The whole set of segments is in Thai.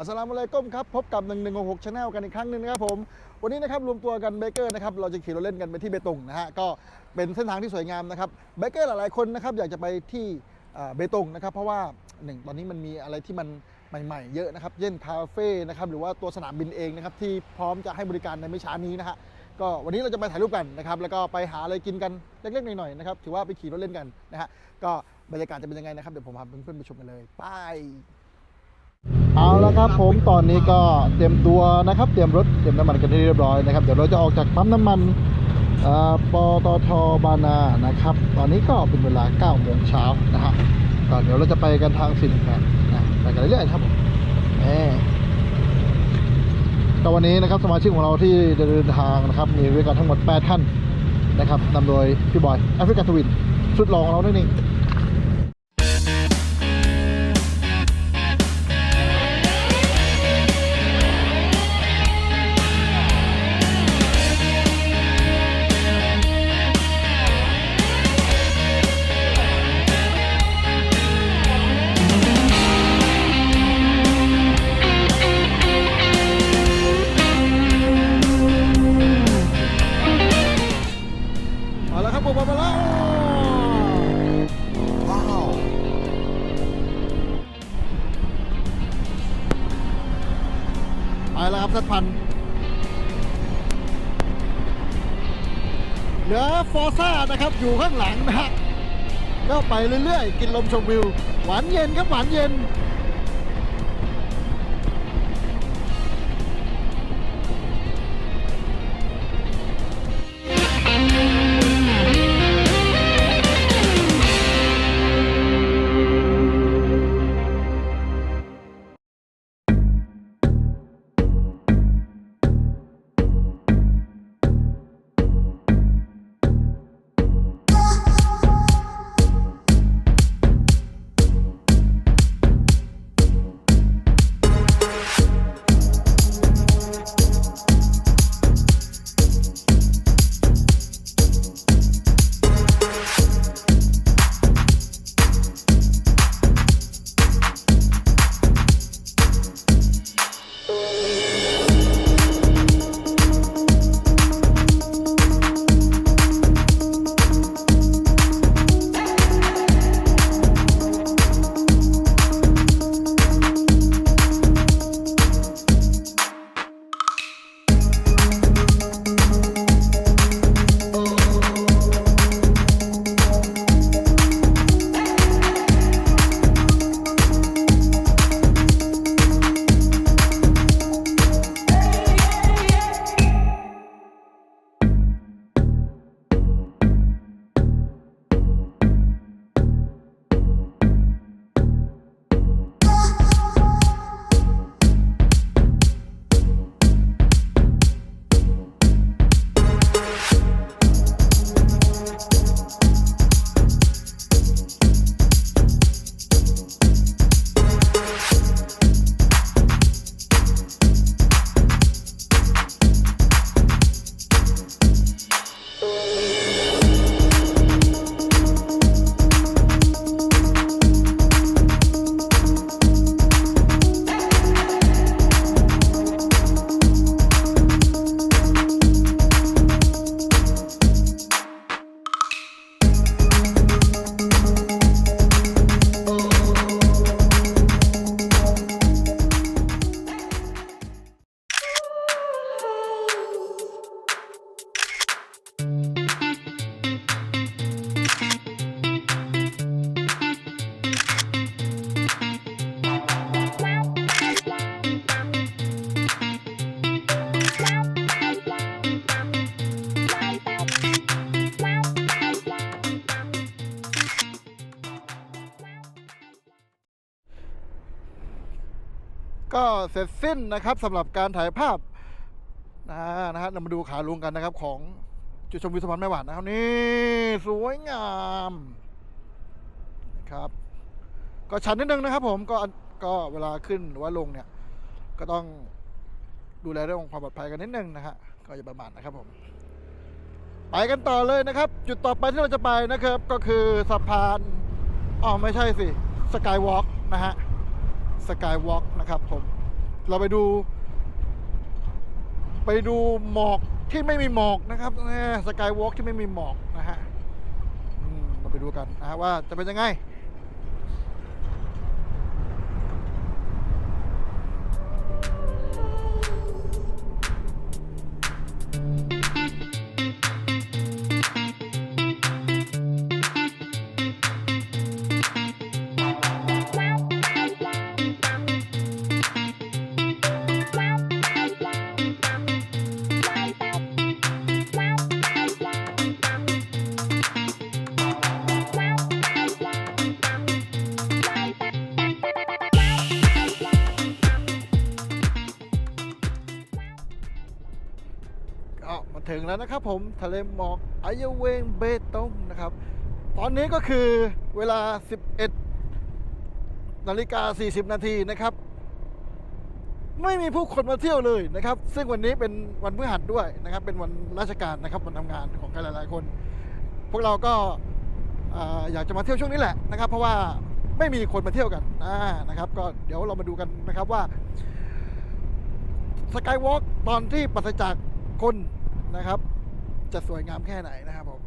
อัสสลามุอะลัยกุมครับ พบกับ 1166 Channel กันอีกครั้งหนึ่งนะครับผม วันนี้นะครับรวมตัวกันเบเกอร์นะครับ เราจะขี่รถเล่นกันไปที่เบตงนะฮะ ก็เป็นเส้นทางที่สวยงามนะครับเบเกอร์หลายๆคนนะครับอยากจะไปที่เบตงนะครับ เพราะว่าหนึ่งตอนนี้มันมีอะไรที่มันใหม่ๆ เยอะนะครับ เช่นคาเฟ่นะครับ หรือว่าตัวสนามบินเองนะครับที่พร้อมจะให้บริการในไม่ช้านี้นะฮะ ก็วันนี้เราจะไปถ่ายรูปกันนะครับ แล้วก็ไปหาอะไรกินกันเล็กๆหน่อยๆนะครับ ถือว่าไปขี่รถเล่นกันนะฮะ ก็บรรยากาศจะเป็นยังไงนะครับ เดี๋ยวผมพาเพื่อนๆไปชมกันเลย ไป เอาละครับผมตอนนี้ก็เตรียมตัวนะครับ เตรียมรถเตรียมน้ำมันกันที่เรียบร้อยนะครับเดี๋ยวเราจะออกจากปั๊มน้ำมันปตทบานานะครับ ตอนนี้ก็เป็นเวลา9โมงเช้านะฮะก็เดี๋ยวเราจะไปกันทางสินแปดนะไปกันเรื่อยๆครับผมแหมก็วันนี้นะครับสมาชิกของเราที่เดินทางนะครับ มีด้วยกันทั้งหมด 8 ท่านนะครับนำโดยพี่บอยแอฟริกาทวินชุดรองของเราด้วยนี่ สักพันเหลือฟอร์ซ่านะครับอยู่ข้างหลังนะฮะก็ไปเรื่อยๆ กินลมชมวิว หวานเย็นครับหวานเย็น ก็เสร็จสิ้นนะครับสำหรับการถ่ายภาพนะนะฮะเรามาดูขาลุงกันนะครับของจุดชมวิวสะพานแม่หวานนะครับนี่สวยงามนะครับ ก็ชันนิดนึงนะครับ ผมก็ก็เวลาขึ้นหรือว่าลงเนี่ย ก็ต้องดูแลเรื่องของความปลอดภัยกันนิดนึงนะฮะก็อย่าประมาทนะครับผม ไปกันต่อเลยนะครับ จุดต่อไปที่เราจะไปนะครับ ก็คือสะพานอ๋อไม่ใช่สิสกายวอล์กนะฮะ สกายวอล์กนะครับผม เราไปดู ไปดูหมอกที่ไม่มีหมอกนะครับสกายวอล์กที่ไม่มีหมอกนะฮะมเราไปดูกันนะฮะว่าจะเป็นยังไง ก็มาถึงแล้วนะครับผมทะเลหมอกอายเวงเบตงนะครับ ตอนนี้ก็คือเวลา 11นาฬิกา40 นาทีนะครับ ไม่มีผู้คนมาเที่ยวเลยนะครับ ซึ่งวันนี้เป็นวันพฤหัสด้วยนะครับ เป็นวันราชการนะครับวันทำงานของใครหลาย ๆ คน พวกเราก็ออยากจะมาเที่ยวช่วงนี้แหละนะครับ เพราะว่าไม่มีคนมาเที่ยวกันอ่านะครับ ก็เดี๋ยวเรามาดูกันนะครับว่าสกายวอล์กตอนที่ปราศจาก คนนะครับ จะสวยงามแค่ไหนนะครับผม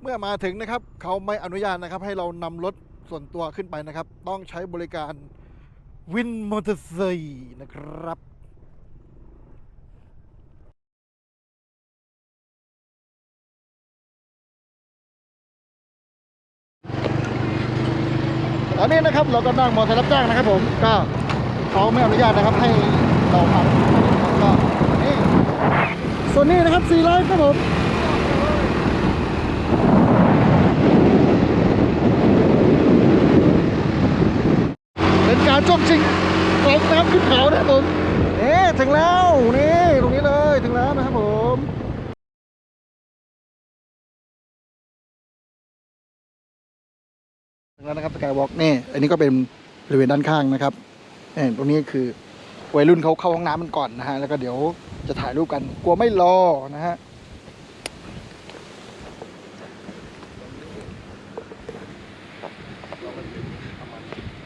เมื่อมาถึงนะครับ เขาไม่อนุญาตนะครับ ให้เรานำรถส่วนตัวขึ้นไปนะครับ ต้องใช้บริการวินมอเตอร์ไซค์นะครับ ตอนนี้นะครับเราก็นั่งมอเตอร์ไซค์รับจ้างนะครับ ผมก็เขาไม่อนุญาตนะครับให้เราขับก็นี่ส่วนนี้นะครับ400ครับผมเป็นการจ้องชิงกองน้ำขึ้นเขานะผมนี่ถึงแล้วนี่ตรงนี้เลยถึงแล้วนะครับผม แล้วนะครับสกายวอล์กนี่อันนี้ก็เป็นบริเวณด้านข้างนะครับนี่ตรงนี้คือวัยรุ่นเขาเข้าห้องน้ำมันก่อนนะฮะแล้วก็เดี๋ยวจะถ่ายรูปกัน กลัวไม่รอนะฮะ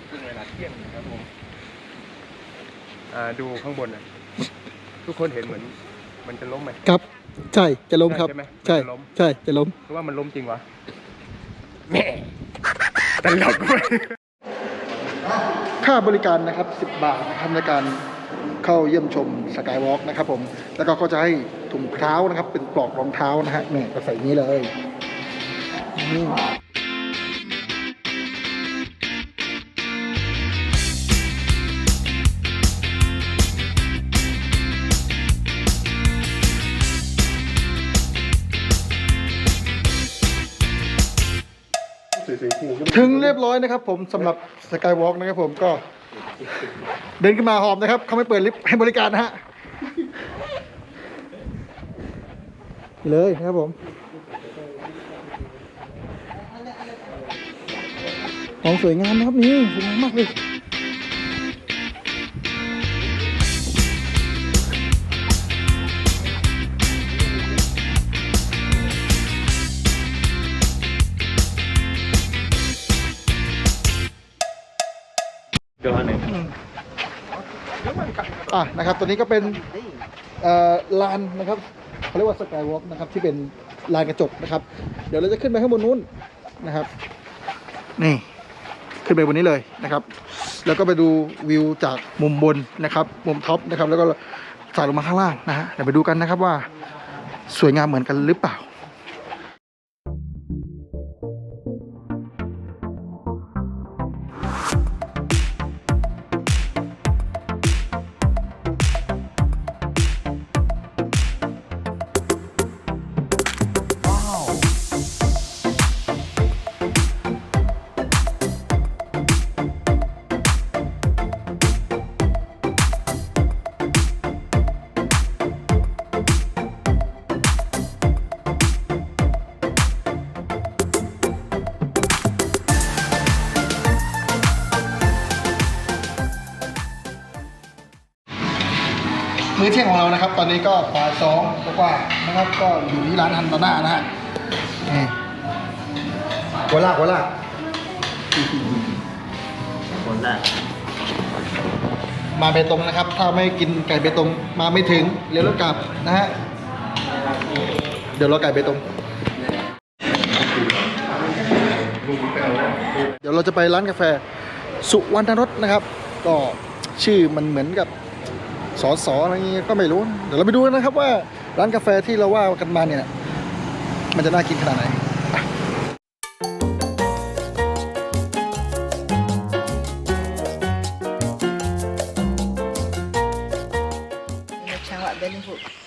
ช่วงเวลาเที่ยงนะครับผมอ่าดูข้างบนนะทุกคนเห็นเหมือน มันจะล้มไหมครับ ใช่จะล้มครับ ใช่ไหมใช่มันจะล้มใช่จะล้มเพราะว่ามันล้มจริงวะแม่ ตลกค่าบริการนะครับ 10 บาทนะครับในการเข้าเยี่ยมชมสกายวอล์กนะครับผม แล้วก็เขาจะให้ถุงเท้านะครับ เป็นปลอกรองเท้านะฮะนี่ก็ใส่นี้เลย เรียบร้อยนะครับ ผมสำหรับสกายวอล์กนะครับผมก็ เดินขึ้นมาหอมนะครับเขาไม่เปิดลิฟต์ให้บริการนะฮะเลยนะครับผมของสวยงามนะครับนี่สวยงามมากเลย อะนะครับตัวนี้ก็เป็นลานนะครับเขาเรียกว่าสกายวอล์กนะครับที่เป็นลานกระจกนะครับ เดี๋ยวเราจะขึ้นไปข้างบนนู้นนะครับ นี่ขึ้นไปบนนี้เลยนะครับ แล้วก็ไปดูวิวจากมุมบนนะครับ มุมท็อปนะครับ แล้วก็สายลงมาข้างล่างนะฮะเดี๋ยวไปดูกันนะครับว่าสวยงามเหมือนกันหรือเปล่า ของเรานะครับ ตอนนี้ก็บ่ายสองกว่าๆนะครับ ก็อยู่ที่ร้านฮันตาน่านะฮะนี่หัวลากหัวลากคนละมาเบตงนะครับ ถ้าไม่กินไก่เบตงมาไม่ถึงเลี้ยวรถกลับนะฮะเดี๋ยวรอไก่เบตงเดี๋ยวเราจะไปร้านกาแฟ สุวรรณรสนะครับ ก็ชื่อมันเหมือนกับ สอสออะไรเงี้ยก็ไม่รู้ เดี๋ยวเราไปดูกันนะครับว่าร้านกาแฟที่เราว่ากันมาเนี่ย มันจะน่ากินขนาดไหน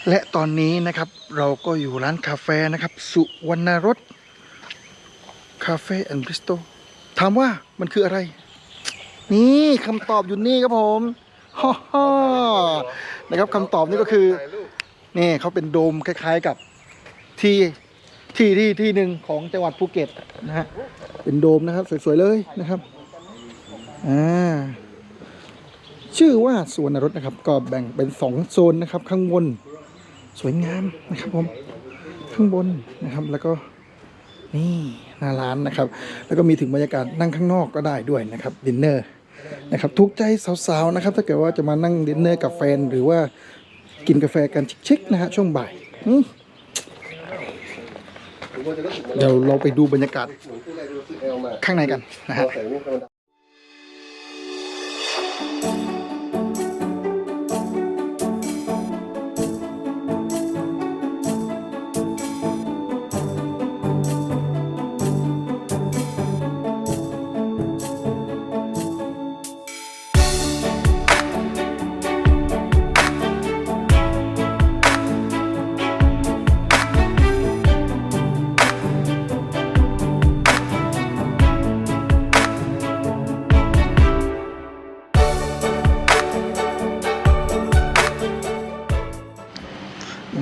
และตอนนี้นะครับเราก็อยู่ร้านกาแฟนะครับ สุวรรณรสคาเฟ่แอนด์บริสโตถามว่ามันคืออะไร นี่คำตอบอยู่นี่ครับผม ฮ่าฮ่านะครับคำตอบนี่ก็คือ นี่เขาเป็นโดมคล้ายๆกับที่ที่ที่ที่หนึ่งของจังหวัดภูเก็ตนะฮะเป็นโดมนะครับ สวยๆเลยนะครับอ่าชื่อว่าสวนรสนะครับ ก็แบ่งเป็นสองโซนนะครับ ข้างบนสวยงามนะครับผมข้างบนนะครับแล้วก็นี่หน้าร้านนะครับ แล้วก็มีถึงบรรยากาศนั่งข้างนอกก็ได้ด้วยนะครับดินเนอร์ นะครับทุกใจสาวๆนะครับ ถ้าเกิดว่าจะมานั่งดินเนอร์กับแฟน หรือว่ากินกาแฟกันชิคๆนะฮะช่วงบ่ายเดี๋ยวเราไปดูบรรยากาศข้างในกันนะฮะ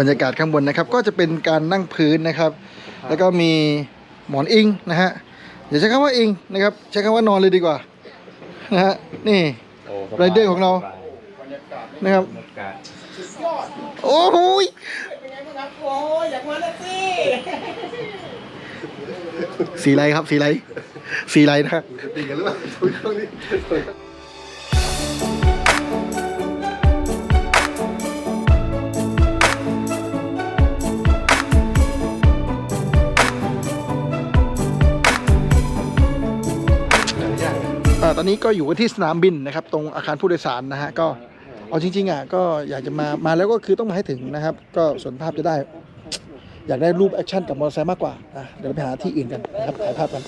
รรยากาศข้างบนนะครับ ก็จะเป็นการนั่งพื้นนะครับ แล้วก็มีหมอนอิงนะฮะอย่าใช้คำว่าอิงนะครับ ใช้คำว่านอนเลยดีกว่านะฮะนี่ไรเดอร์ของเรานะครับโอ้โหยสีไรครับสีไรสีไรนะฮะดีกันหรือเปล่า อนนี้ก็อยู่ที่สนามบินนะครับ ตรงอาคารผู้โดยสารนะฮะก็เอาจริงๆอะก็อยากจะมามาแล้วก็คือต้องมาให้ถึงนะครับ ก็ส่วนภาพจะได้ อยากได้รูปแอคชั่นกับมอเตอร์ไซค์มากกว่านะเดี๋ยวเราไปหาที่อื่นกันนะครับถ่ายภาพกัน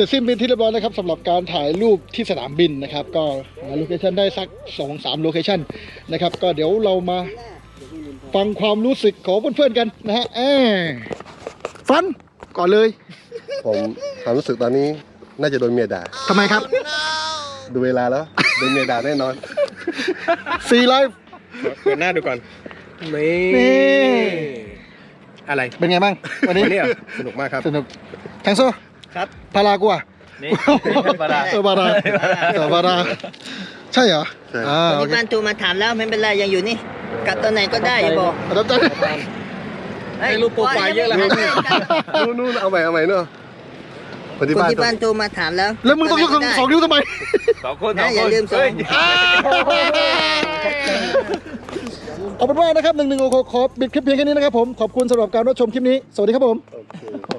สร็จสิ้นเป็นที่เรียบร้อยนะครับสำหรับการถ่ายรูปที่สนามบินนะครับ ก็หาโลเคชันได้สัก2อสามโลเคชันนะครับ ก็เดี๋ยวเรามาฟังความรู้สึกของเพื่อนๆกันนะฮะแอบฟันก่อนเลย ผมความรู้สึกตอนนี้น่าจะโดนเมียด่าทำไมครับ ดูเวลาแล้วโดนเมียด่าแน่นอนซีไลฟ์เปิดหน้าดูก่อนนี่นี่อะไรเป็นไงบ้างวันนี้วันนี้เหรอสนุกมากครับสนุกแทงโซ่ ครับพารากูอะนี่บาราเออบาราเออบาราใช่เหรอใช่ อ่าวันโอนี้เคบ้านโทรมาถามแล้วไม่เป็นไรยังอยู่นี่กลับตอนไหนก็ได้อย่าบอกรับใจเฮ้ยรูปโปรไฟล์เยอะแล้ว นู่นนู่นเอาใหม่เอาใหม่เนอะคนที่คนบ้านที่บ้านโทรมาถามแล้วแล้วมึงต้องยกสองนิ้วทำไมสองคนนะอย่าลืมสองเอาเป็นว่านะครับหนึ่งหนึ่งขอขอปิดคลิปเพียงแค่นี้นะครับผม ขอบคุณสำหรับการรับชมคลิปนี้ สวัสดีครับผม โอเค